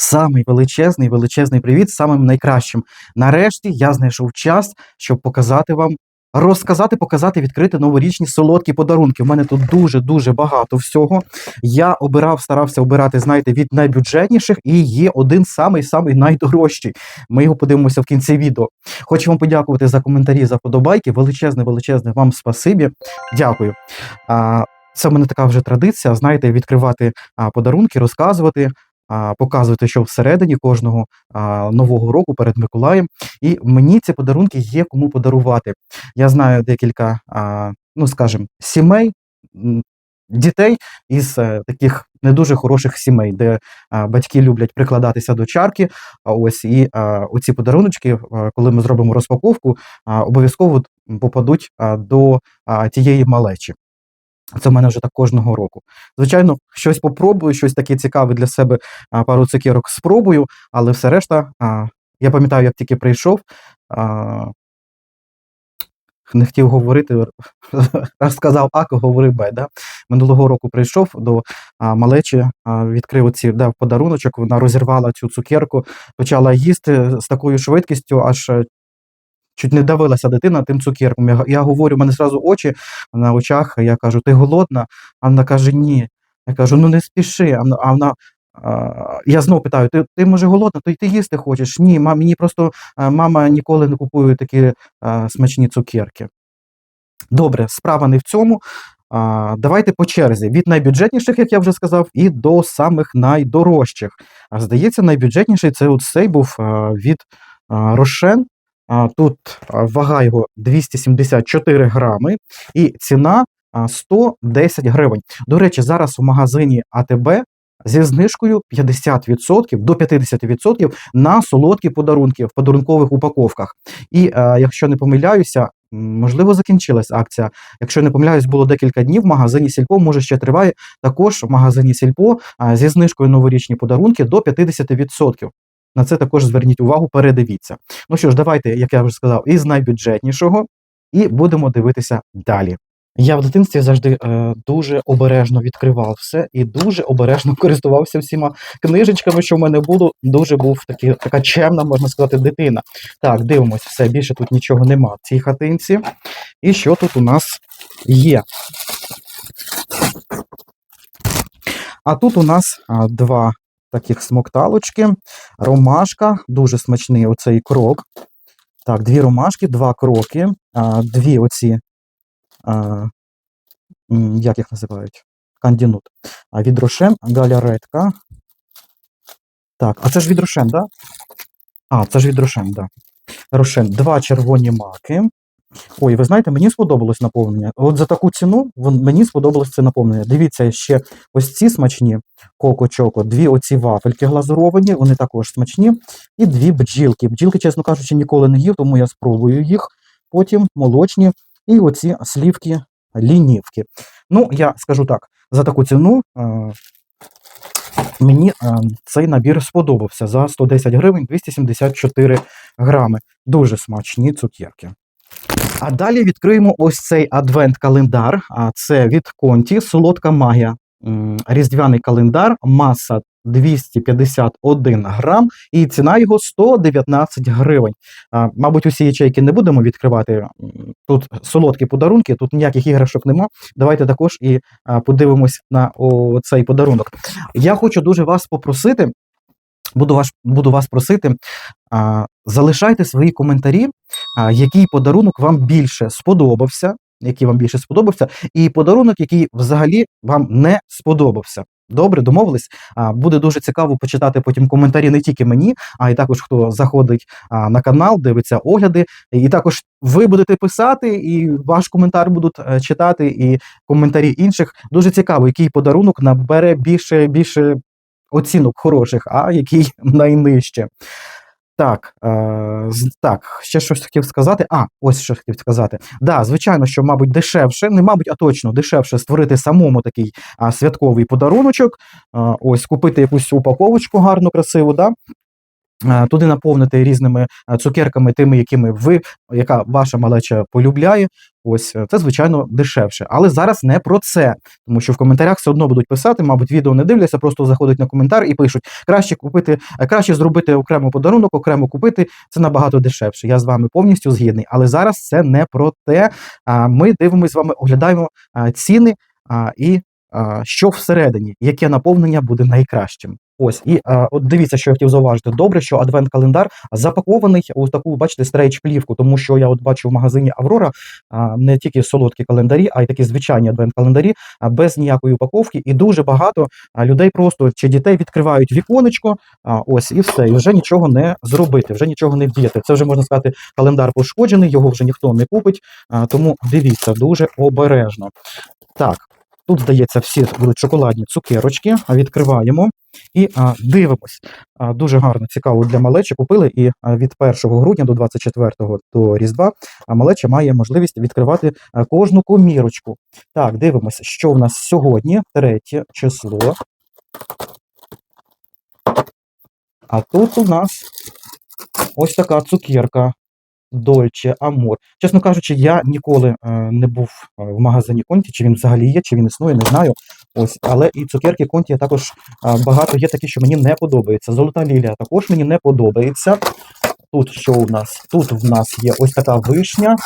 Самий величезний, величезний привіт, самим найкращим. Нарешті я знайшов час, щоб показати вам, розказати, показати, відкрити новорічні солодкі подарунки. У мене тут дуже-дуже багато всього. Я обирав, старався обирати, знаєте, від найбюджетніших, і є один самий самий найдорожчий. Ми його подивимося в кінці відео. Хочу вам подякувати за коментарі, за подобайки. Величезне, величезне вам спасибі. Дякую. Це в мене така вже традиція, знаєте, відкривати подарунки, розказувати, показувати, що всередині кожного нового року перед Миколаєм. І мені ці подарунки є кому подарувати. Я знаю декілька, ну скажімо, сімей. Дітей із е, таких не дуже хороших сімей, де а, батьки люблять прикладатися до чарки. А ось і а, оці подаруночки, а, коли ми зробимо розпаковку, обов'язково попадуть а, до а, тієї малечі. Це в мене вже так кожного року. Звичайно, щось попробую, щось таке цікаве для себе, пару цукерок спробую, але все решта, я пам'ятаю, як тільки прийшов, не хотів говорити, раз сказав А, говорив Б. Да? Минулого року прийшов до малечі, відкрив оці дав подаруночок, вона розірвала цю цукерку, почала їсти з такою швидкістю, аж чуть не давилася дитина тим цукерком. Я, я говорю, у мене зразу очі на очах, я кажу, ти голодна? А вона каже, ні. Я кажу, ну не спіши. А вона, а вона а, я знову питаю: ти, ти може голодна, то й ти їсти хочеш? Ні, мам, мені просто а, мама ніколи не купує такі а, смачні цукерки. Добре, справа не в цьому. А, давайте по черзі. Від найбюджетніших, як я вже сказав, і до самих найдорожчих. А здається, найбюджетніший це от цей був а, від а, Рошен. Тут вага його 274 грами і ціна 110 гривень. До речі, зараз у магазині АТБ зі знижкою 50% до 50% на солодкі подарунки в подарункових упаковках. І е, якщо не помиляюся, можливо, закінчилась акція. Якщо не помиляюсь, було декілька днів в магазині Сільпо, може ще триває. Також в магазині Сільпо зі знижкою новорічні подарунки до 50%. На це також зверніть увагу, передивіться. Ну що ж, давайте, як я вже сказав, із найбюджетнішого, і будемо дивитися далі. Я в дитинстві завжди е, дуже обережно відкривав все і дуже обережно користувався всіма книжечками, що в мене було. Дуже був такі, така чемна, можна сказати, дитина. Так, дивимось, все, більше тут нічого нема в цій хатинці. І що тут у нас є? А тут у нас а, два таких смокталочки, ромашка, дуже смачний оцей крок. Так, дві ромашки, два кроки, а, дві оці, а, як їх називають? Кандінут. А від Рошен галяретка. Так, а це ж від так? Да? А, це ж від так. Да. Рошен, два червоні маки. Ой, ви знаєте, мені сподобалось наповнення. От за таку ціну мені сподобалось це наповнення. Дивіться, ще ось ці смачні коко-чоко, дві оці вафельки глазуровані, вони також смачні. І дві бджілки. Бджілки, чесно кажучи, ніколи не їв, тому я спробую їх. Потім молочні і оці слівки лінівки. Ну, я скажу так, за таку ціну е, мені е, цей набір сподобався. За 110 гривень 274 грами. Дуже смачні цукерки. А далі відкриємо ось цей адвент-календар. А це від Конті, солодка магія. Різдвяний календар, маса 251 грам, і ціна його 119 гривень. А, мабуть, усі ячейки не будемо відкривати. Тут солодкі подарунки, тут ніяких іграшок нема. Давайте також і а, подивимось на о, цей подарунок. Я хочу дуже вас попросити. Буду вас, буду вас просити, а, залишайте свої коментарі, який подарунок вам більше сподобався, який вам більше сподобався, і подарунок, який взагалі вам не сподобався. Добре, домовились. Буде дуже цікаво почитати потім коментарі не тільки мені, а й також хто заходить на канал, дивиться огляди. І також ви будете писати, і ваш коментар будуть е, читати, і коментарі інших. Дуже цікаво, який подарунок набере більше більше оцінок хороших, а який найнижче. Так, е, так, ще щось хотів сказати. А, ось що хотів сказати. Да, звичайно, що, мабуть, дешевше, не мабуть, а точно дешевше створити самому такий а, святковий подаруночок. А, ось купити якусь упаковочку гарну, красиву, да? Е, туди наповнити різними е, цукерками, тими, якими ви, яка ваша малеча полюбляє. Ось е, це звичайно дешевше. Але зараз не про це, тому що в коментарях все одно будуть писати, мабуть, відео не дивляться, просто заходять на коментар і пишуть: краще купити, краще зробити окремо подарунок, окремо купити. Це набагато дешевше. Я з вами повністю згідний. Але зараз це не про те. Ми дивимося з вами, оглядаємо ціни і що всередині, яке наповнення буде найкращим. Ось і а, от дивіться, що я хотів зауважити. Добре, що адвент-календар запакований у таку, бачите, стрейч плівку, тому що я от бачу в магазині Аврора а, не тільки солодкі календарі, а й такі звичайні адвент-календарі а, без ніякої упаковки. І дуже багато людей просто чи дітей відкривають віконечко. А, ось і все, і вже нічого не зробити, вже нічого не вдіяти. Це вже можна сказати, календар пошкоджений, його вже ніхто не купить. А, тому дивіться дуже обережно. Так. Тут, здається, всі будуть шоколадні цукерочки. Відкриваємо і а, дивимось. А, дуже гарно, цікаво для малечі. Купили і а, від 1 грудня до 24 до Різдва малеча має можливість відкривати кожну комірочку. Так, дивимося, що в нас сьогодні, третє число. А тут у нас ось така цукерка. Дольче Амор. Чесно кажучи, я ніколи е, не був е, в магазині Конті, чи він взагалі є, чи він існує, не знаю. Ось, але і цукерки Конті також багато є такі, що мені не подобається. Золота лілія також мені не подобається. Тут що у нас? Тут в нас є ось така вишня,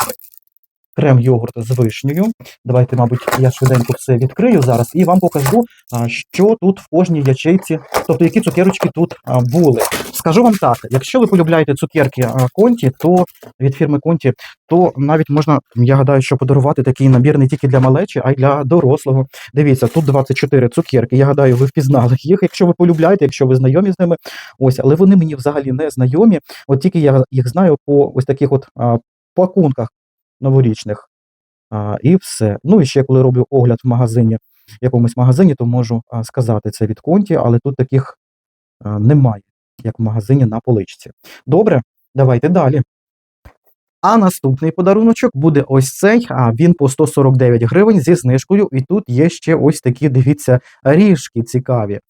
крем йогурт з вишнею. Давайте, мабуть, я швиденько все відкрию зараз і вам покажу, що тут в кожній ячейці, тобто які цукерочки тут були. Скажу вам так: якщо ви полюбляєте цукерки Конті, то від фірми Конті, то навіть можна, я гадаю, що подарувати такий набір не тільки для малечі, а й для дорослого. Дивіться, тут 24 цукерки. Я гадаю, ви впізнали їх, якщо ви полюбляєте, якщо ви знайомі з ними. Ось, але вони мені взагалі не знайомі. От тільки я їх знаю по ось таких от пакунках новорічних. А, і все. Ну і ще коли роблю огляд в магазині, в якомусь магазині, то можу сказати це від конті, але тут таких немає, як в магазині на поличці. Добре, давайте далі. А наступний подаруночок буде ось цей. А він по 149 гривень зі знижкою. І тут є ще ось такі, дивіться, ріжки цікаві.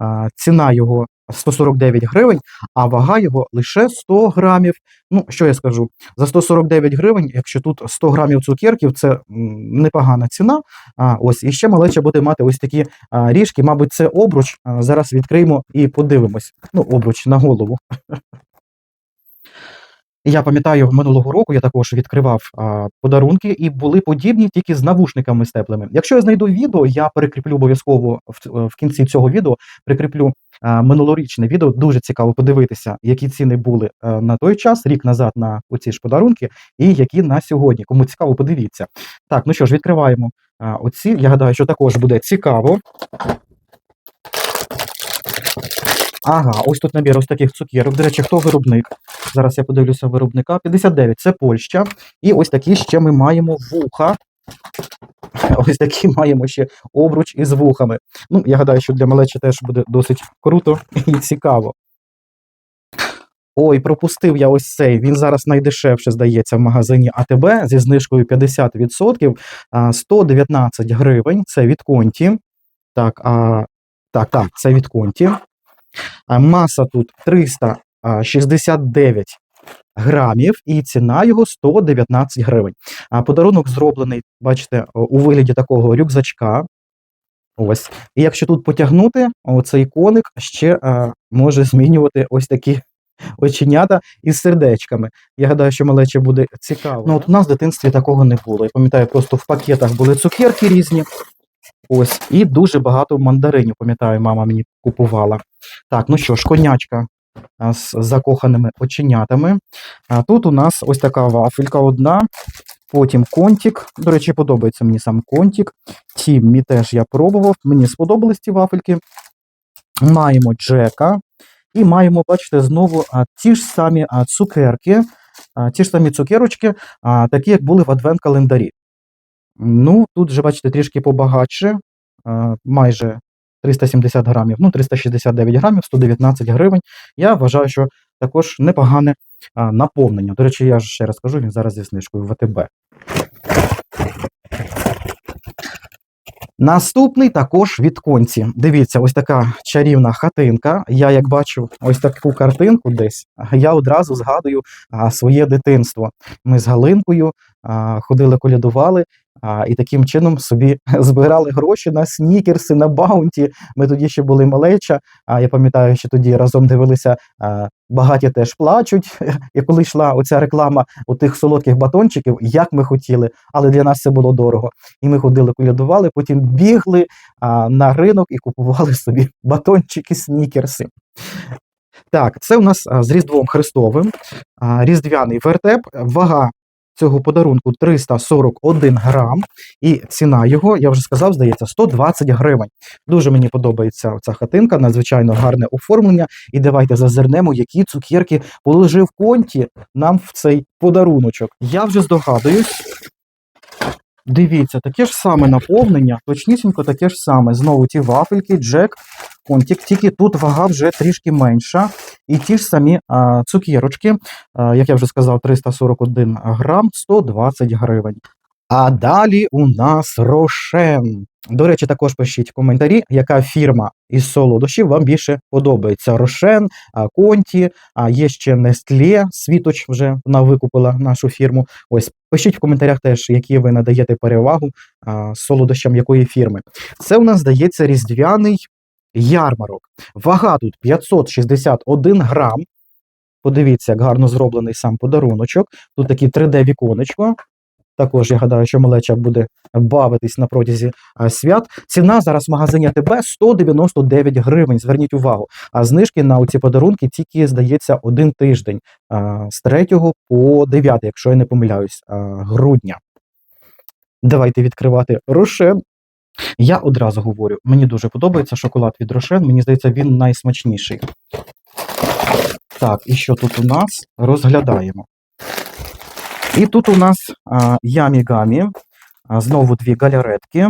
А, ціна його 149 гривень, а вага його лише 100 грамів. Ну, що я скажу? За 149 гривень, якщо тут 100 грамів цукерків, це непогана ціна. А, ось і ще малеча буде мати ось такі а, ріжки. Мабуть, це обруч. А, зараз відкриємо і подивимось. Ну, обруч на голову. Я пам'ятаю, минулого року я також відкривав а, подарунки, і були подібні тільки з навушниками з теплими. Якщо я знайду відео, я перекріплю обов'язково в, в кінці цього відео. Прикріплю а, минулорічне відео. Дуже цікаво подивитися, які ціни були а, на той час, рік назад на оці ж подарунки, і які на сьогодні. Кому цікаво, подивіться. Так, ну що ж, відкриваємо а, оці. Я гадаю, що також буде цікаво. Ага, ось тут набір ось таких цукерок. До речі, хто виробник? Зараз я подивлюся виробника. 59 це Польща. І ось такі ще ми маємо вуха. Ось такі маємо ще обруч із вухами. Ну, я гадаю, що для малечі теж буде досить круто і цікаво. Ой, пропустив я ось цей. Він зараз найдешевше здається в магазині АТБ зі знижкою 50%. 119 гривень. Це від Конті. Так, а, так, так, це від Конті. Маса тут 369 грамів, і ціна його 119 гривень. Подарунок зроблений, бачите, у вигляді такого рюкзачка. Ось. І якщо тут потягнути, оцей коник ще а, може змінювати ось такі оченята із сердечками. Я гадаю, що малече буде цікаво. Ну, от у нас в дитинстві такого не було. Я пам'ятаю, просто в пакетах були цукерки різні. Ось, і дуже багато мандаринів, пам'ятаю, мама мені купувала. Так, ну що ж, конячка з закоханими оченятами. Тут у нас ось така вафелька одна. Потім контік. До речі, подобається мені сам контік. Тіммі теж я пробував. Мені сподобались ці вафельки. Маємо Джека. І маємо, бачите, знову ті ж самі цукерки, ті ж самі цукерочки, такі, як були в адвент-календарі. Ну, тут вже, бачите, трішки побагатше, майже 370 грамів, ну, 369 грамів, 119 гривень. Я вважаю, що також непогане а, наповнення. До речі, я ж ще раз кажу, він зараз зі знижкою в АТБ. Наступний також від конці. Дивіться, ось така чарівна хатинка. Я як бачу ось таку картинку десь, я одразу згадую а, своє дитинство. Ми з Галинкою а, ходили, колядували. А, і таким чином собі збирали гроші на снікерси, на баунті. Ми тоді ще були малеча. А я пам'ятаю, що тоді разом дивилися а, багаті теж плачуть. І коли йшла оця реклама у тих солодких батончиків, як ми хотіли, але для нас це було дорого. І ми ходили, колядували, потім бігли а, на ринок і купували собі батончики, снікерси. Так, це у нас а, з Різдвом Христовим, а, різдвяний вертеп, вага цього подарунку 341 грам, і ціна його, я вже сказав, здається, 120 гривень. Дуже мені подобається ця хатинка, надзвичайно гарне оформлення. І давайте зазирнемо, які цукерки положив конті нам в цей подаруночок. Я вже здогадуюсь. Дивіться, таке ж саме наповнення, точнісінько таке ж саме. Знову ті вафельки, Джек, Контік, тільки тут вага вже трішки менша. І ті ж самі а, цукерочки, а, як я вже сказав, 341 грам, 120 гривень. А далі у нас Рошен. До речі, також пишіть в коментарі, яка фірма із солодощів вам більше подобається. Рошен, Конті, а є ще Nestlé, Світоч вже вона викупила нашу фірму. Ось пишіть в коментарях теж, які ви надаєте перевагу а, солодощам якої фірми. Це у нас здається різдвяний ярмарок. Вага тут 561 грам. Подивіться, як гарно зроблений сам подаруночок. Тут такі 3D-віконечко. Також я гадаю, що малеча буде бавитись на протязі а, свят. Ціна зараз в магазині АТБ 199 гривень. Зверніть увагу. А знижки на ці подарунки тільки, здається, один тиждень а, з 3 по 9, якщо я не помиляюсь, а, грудня. Давайте відкривати Рошен. Я одразу говорю, мені дуже подобається шоколад від Рошен. Мені здається, він найсмачніший. Так, і що тут у нас? Розглядаємо. І тут у нас ямі-гамі, знову дві галяретки.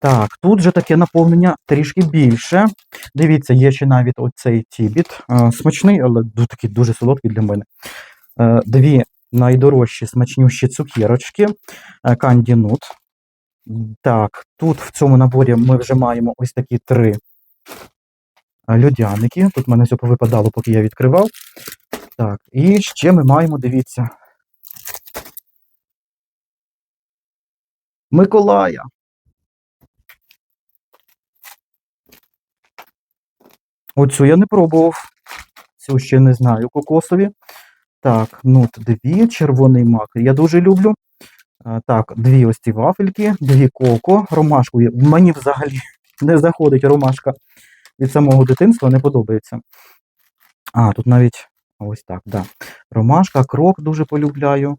Так, тут же таке наповнення трішки більше. Дивіться, є ще навіть оцей тібіт. Смачний, але такий дуже солодкий для мене. Е, Дві найдорожчі смачнющі цукерочки. е, Канді Нут. Так, тут в цьому наборі ми вже маємо ось такі три льодяники. Тут в мене все повипадало, поки я відкривав. Так, і ще ми маємо, дивіться. Миколая. Оцю я не пробував. Цю ще не знаю кокосові. Так, ну дві, червоний мак. Я дуже люблю. Так, дві ось ці вафельки, дві коко, ромашку. Мені взагалі не заходить ромашка від самого дитинства, не подобається. А, тут навіть ось так, да. Ромашка, крок дуже полюбляю.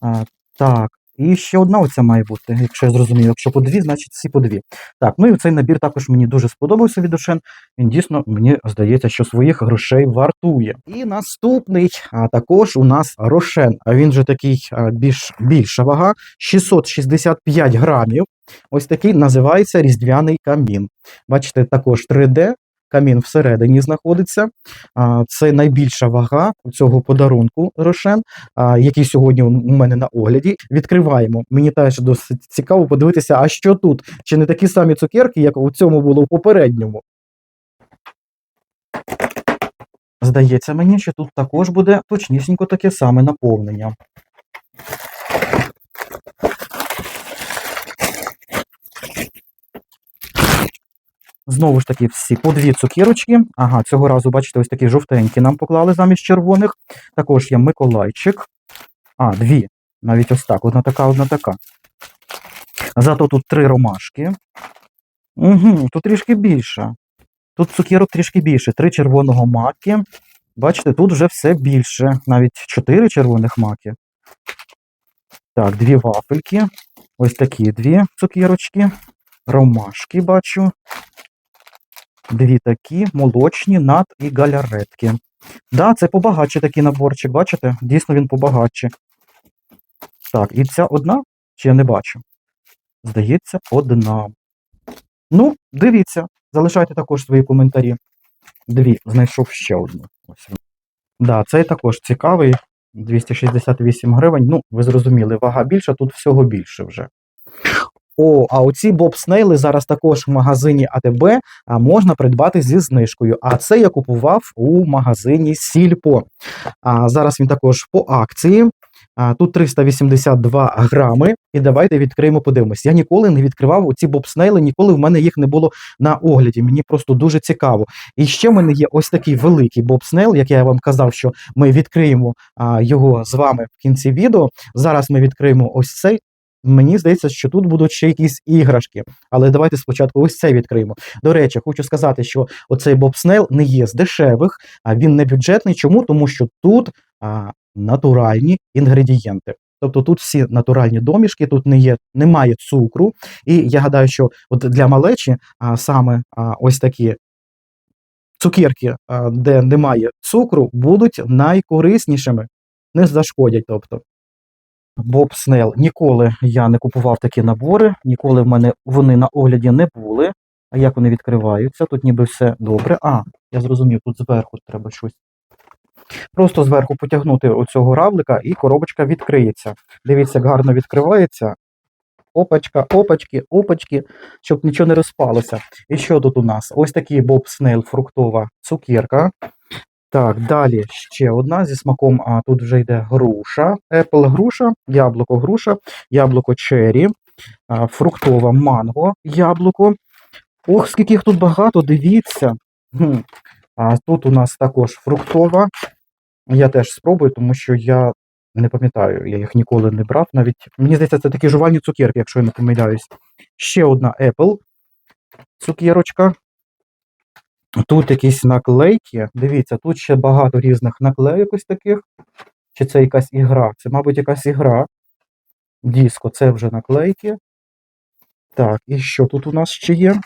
А, так, і ще одна оця має бути, якщо я зрозумів. Якщо по дві, значить всі по дві. Так, ну і цей набір також мені дуже сподобався від Ошен. Він дійсно, мені здається, що своїх грошей вартує. І наступний а, також у нас Рошен. А він же такий більш більша вага, 665 грамів. Ось такий називається різдвяний камін. Бачите, також 3D. Камін всередині знаходиться. Це найбільша вага цього подарунку Рошен, який сьогодні у мене на огляді. Відкриваємо. Мені теж досить цікаво подивитися, а що тут? Чи не такі самі цукерки, як у цьому було в попередньому? Здається мені, що тут також буде точнісінько таке саме наповнення. Знову ж таки, всі по дві цукірочки. Ага, цього разу, бачите, ось такі жовтенькі нам поклали замість червоних. Також є Миколайчик. А, дві. Навіть ось так. Одна така, одна така. Зато тут три ромашки. Угу, тут трішки більше. Тут цукірок трішки більше. Три червоного маки. Бачите, тут вже все більше. Навіть чотири червоних маки. Так, дві вафельки. Ось такі дві цукірочки. Ромашки бачу. Дві такі, молочні, над і галяретки. Да, це побагатше такий наборчик, бачите? Дійсно він побагатше. Так, і ця одна, чи я не бачу? Здається, одна. Ну, дивіться, залишайте також свої коментарі. Дві, знайшов ще одну. Ось. Да, цей також цікавий. 268 гривень. Ну, ви зрозуміли, вага більша, тут всього більше вже. О, а оці бобснейли зараз також в магазині АТБ можна придбати зі знижкою. А це я купував у магазині Сільпо. А, зараз він також по акції. А, тут 382 грами. І давайте відкриємо, подивимось. Я ніколи не відкривав оці бобснейли, ніколи в мене їх не було на огляді. Мені просто дуже цікаво. І ще в мене є ось такий великий бобснейл, як я вам казав, що ми відкриємо а, його з вами в кінці відео. Зараз ми відкриємо ось цей. Мені здається, що тут будуть ще якісь іграшки, але давайте спочатку ось цей відкриємо. До речі, хочу сказати, що оцей бобснейл не є з дешевих, а він не бюджетний. Чому? Тому що тут а, натуральні інгредієнти. Тобто тут всі натуральні домішки, тут не є, немає цукру. І я гадаю, що от для малечі а, саме а, ось такі цукерки, де немає цукру, будуть найкориснішими, не зашкодять. Тобто. Боб Снейл. Ніколи я не купував такі набори, ніколи в мене вони на огляді не були. А як вони відкриваються? Тут ніби все добре. А, я зрозумів, тут зверху треба щось. Просто зверху потягнути оцього равлика і коробочка відкриється. Дивіться, як гарно відкривається. Опачка, опачки, опачки, щоб нічого не розпалося. І що тут у нас? Ось такий Боб Снейл фруктова цукерка. Так, далі ще одна зі смаком, а тут вже йде груша, Apple груша, яблуко груша, яблуко черрі, фруктова манго, яблуко. Ох, скільки їх тут багато, дивіться. А тут у нас також фруктова. Я теж спробую, тому що я не пам'ятаю, я їх ніколи не брав. Навіть мені здається, це такі жувальні цукерки, якщо я не помиляюсь. Ще одна Apple цукерочка. Тут якісь наклейки. Дивіться, тут ще багато різних наклейок ось таких. Чи це якась ігра? Це, мабуть, якась ігра. Диско, це вже наклейки. Так, і що тут у нас ще є?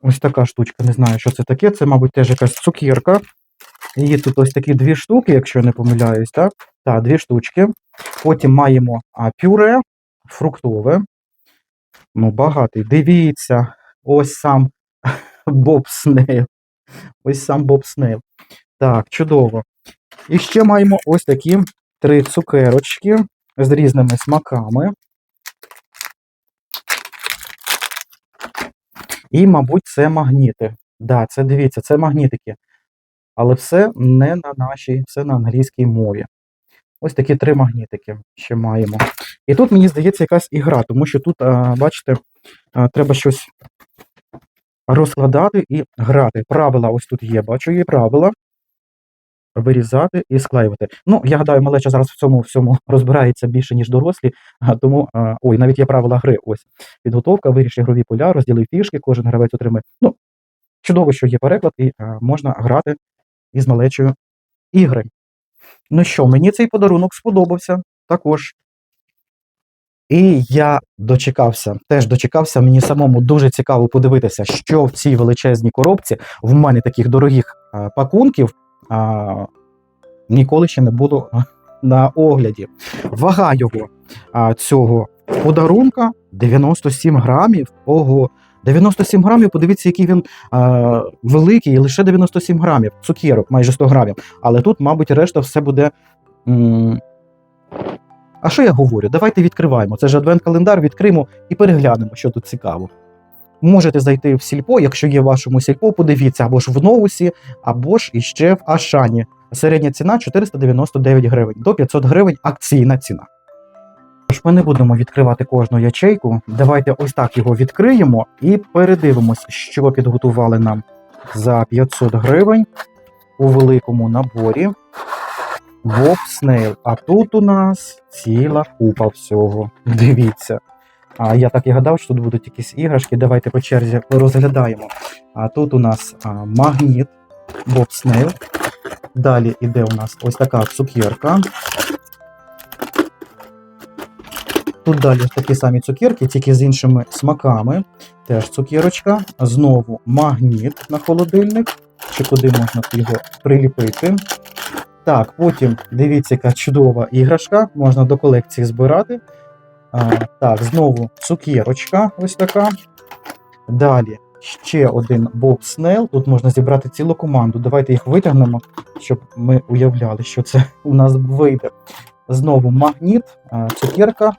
Ось така штучка, не знаю, що це таке. Це, мабуть, теж якась цукерка. Її тут ось такі дві штуки, якщо я не помиляюсь, так? Так, дві штучки. Потім маємо а, пюре фруктове. Ну, багатий. Дивіться, ось сам Боб Снейл. Ось сам Боб Снейл. Так, чудово. І ще маємо ось такі три цукерочки з різними смаками. І, мабуть, це магніти. Да, це дивіться, це магнітики. Але все не на нашій, все на англійській мові. Ось такі три магнітики ще маємо. І тут, мені здається, якась ігра, тому що тут, бачите, треба щось розкладати і грати. Правила ось тут є, бачу, є правила. Вирізати і склеювати. Ну, я гадаю, малеча зараз в цьому всьому розбирається більше, ніж дорослі, тому, ой, навіть є правила гри. Ось. Підготовка, виріш ігрові поля, розділив фішки, кожен гравець отримає. Ну, чудово, що є переклад, і можна грати із малечою ігри. Ну що, мені цей подарунок сподобався також. І я дочекався, теж дочекався, мені самому дуже цікаво подивитися, що в цій величезній коробці в мене таких дорогих а, пакунків а, ніколи ще не було на огляді. Вага його а, цього подарунка 97 грамів. Ого, 97 грамів, подивіться, який він а, великий, лише 97 грамів, цукерок, майже 100 грамів. Але тут, мабуть, решта все буде. М а що я говорю? Давайте відкриваємо. Це ж адвент-календар, відкриємо і переглянемо, що тут цікаво. Можете зайти в сільпо, якщо є в вашому сільпо, подивіться або ж в Новусі, або ж іще в Ашані. Середня ціна 499 гривень до 500 гривень акційна ціна. Тож ми не будемо відкривати кожну ячейку. Давайте ось так його відкриємо і передивимось, що підготували нам за 500 гривень у великому наборі. Боб Снейл. А тут у нас ціла купа всього. Дивіться. А я так і гадав, що тут будуть якісь іграшки. Давайте по черзі розглядаємо. А тут у нас а, магніт Боб Снейл. Далі іде у нас ось така цукерка. Тут далі такі самі цукерки, тільки з іншими смаками. Теж цукерочка. Знову магніт на холодильник. Чи куди можна його приліпити. Так, потім дивіться, яка чудова іграшка, можна до колекції збирати. А, Так, знову цукерочка, ось така. Далі ще один Боб Снейл. Тут можна зібрати цілу команду. Давайте їх витягнемо, щоб ми уявляли, що це у нас вийде. Знову магніт, цукерка.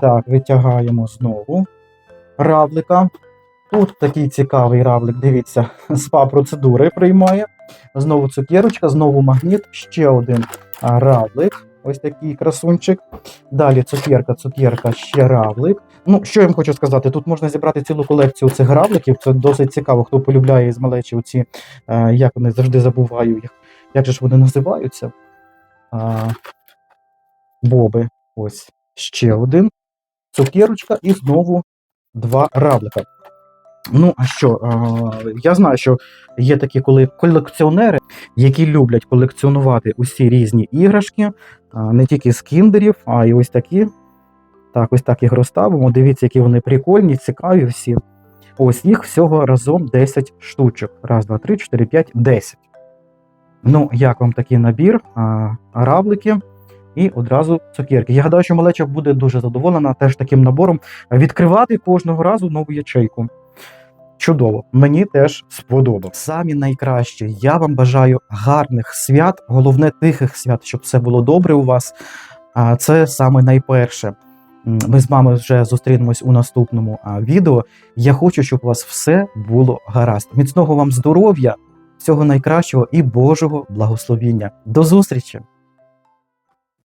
Так, витягаємо знову. равлика. Тут такий цікавий равлик, дивіться, спа-процедури приймає. Знову цукерочка, знову магніт, ще один равлик. Ось такий красунчик. Далі цукерка, цукерка, ще равлик. Ну, що я вам хочу сказати, тут можна зібрати цілу колекцію цих равликів. Це досить цікаво, хто полюбляє з малечі оці, е, як вони завжди забуваю їх. Як же ж вони називаються? А, боби. Ось ще один. Цукерочка і знову два равлика. Ну, а що? Я знаю, що є такі коли колекціонери, які люблять колекціонувати усі різні іграшки, не тільки з кіндерів, а й ось такі. Так, ось так їх розставимо. Дивіться, які вони прикольні, цікаві всі. Ось їх всього разом 10 штучок. Раз, два, три, чотири, п'ять, 10. Ну, як вам такий набір? А, равлики і одразу цукерки. Я гадаю, що малеча буде дуже задоволена теж таким набором відкривати кожного разу нову ячейку. Чудово, мені теж сподобалось. Самі найкраще. Я вам бажаю гарних свят, головне тихих свят, щоб все було добре у вас. А це саме найперше. Ми з вами вже зустрінемось у наступному відео. Я хочу, щоб у вас все було гаразд. Міцного вам здоров'я, всього найкращого і Божого благословіння. До зустрічі!